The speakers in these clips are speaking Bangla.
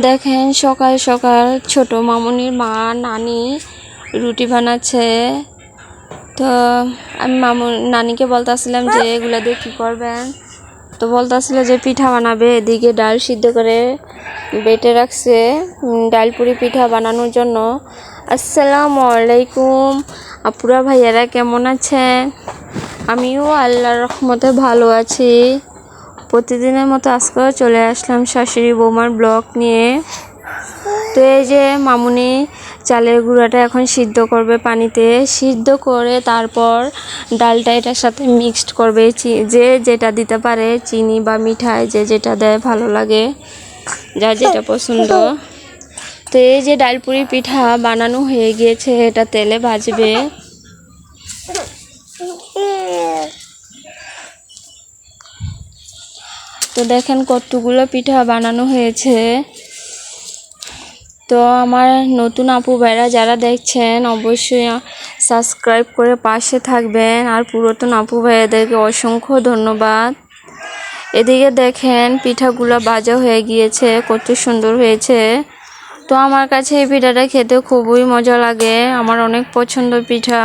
দেখেন, সকাল সকাল ছোট মামুনির মা, নানি রুটি বানাচ্ছে। তো আমি মামু, নানিকে বলতেছিলাম যে, এগুলো দিয়ে কী করবেন? তো বলতেছিল যে, পিঠা বানাবে, এদিকে ডাল সিদ্ধ করে বেটে রাখছে। ডাল পুরি পিঠা বানানোর জন্য। আসসালামু আলাইকুম। আপুরা ভাইয়ারা কেমন আছেন? আমিও আল্লাহর রহমতে ভালো আছি। প্রতিদিনের মতো আজকেও চলে আসলাম শাশুড়ি বৌমার ব্লক নিয়ে। তো এই যে মামুনি চালের গুঁড়াটা এখন সিদ্ধ করবে পানিতে। সিদ্ধ করে তারপর ডালটা এটার সাথে মিক্সড করবে। যে যেটা দিতে পারে, চিনি বা মিঠাই, যে যেটা দেয় ভালো লাগে যা যেটা পছন্দ। তো এই যে ডালপুরি পিঠা বানানো হয়ে গিয়েছে, এটা তেলে ভাজবে। তো দেখেন কতগুলো পিঠা বানানো হয়েছে। তো আমার নতুন আপু ভাইরা যারা দেখছেন, অবশ্যই সাবস্ক্রাইব করে পাশে থাকবেন। আর পুরাতন আপু ভাইয়াদেরকে অসংখ্য ধন্যবাদ। এদিকে দেখেন পিঠাগুলো বাজা হয়ে গিয়েছে, কত সুন্দর হয়েছে। তো আমার কাছে এই পিঠাটা খেতে খুবই মজা লাগে। আমার অনেক পছন্দ পিঠা।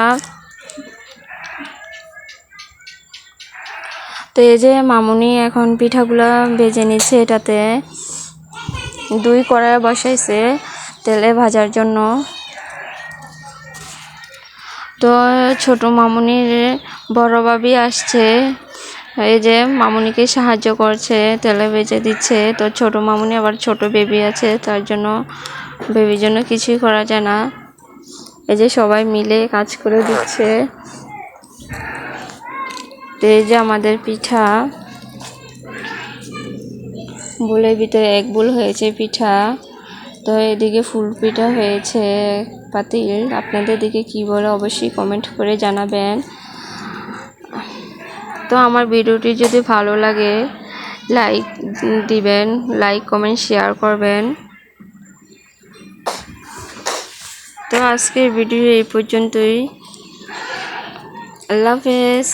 তো এই যে মামুনি এখন পিঠাগুলা বেজে নিচ্ছে এটাতে। দুই কড়াই বসাইছে তেলে ভাজার জন্য। তো ছোট মামুনির বড় ভাবি আসছে। এই যে মামুনিকে সাহায্য করছে, তেলে বেজে দিচ্ছে। তো ছোট মামুনি আবার ছোট বেবি আছে, তার জন্য বেবির জন্য কিছুই করা যায় না। এই যে সবাই মিলে কাজ করে দিচ্ছে। তো এই যে আমাদের পিঠা বুলের ভিতরে এক বুল হয়েছে পিঠা। তো এদিকে ফুল পিঠা হয়েছে পাতিল। আপনাদের দিকে কি বলে? অবশ্যই কমেন্ট করে জানাবেন। তো আমার ভিডিওটি যদি ভালো লাগে লাইক দিবেন লাইক কমেন্ট শেয়ার করবেন। তো আজকের ভিডিও এই পর্যন্তই। আল্লাহ হাফেজ।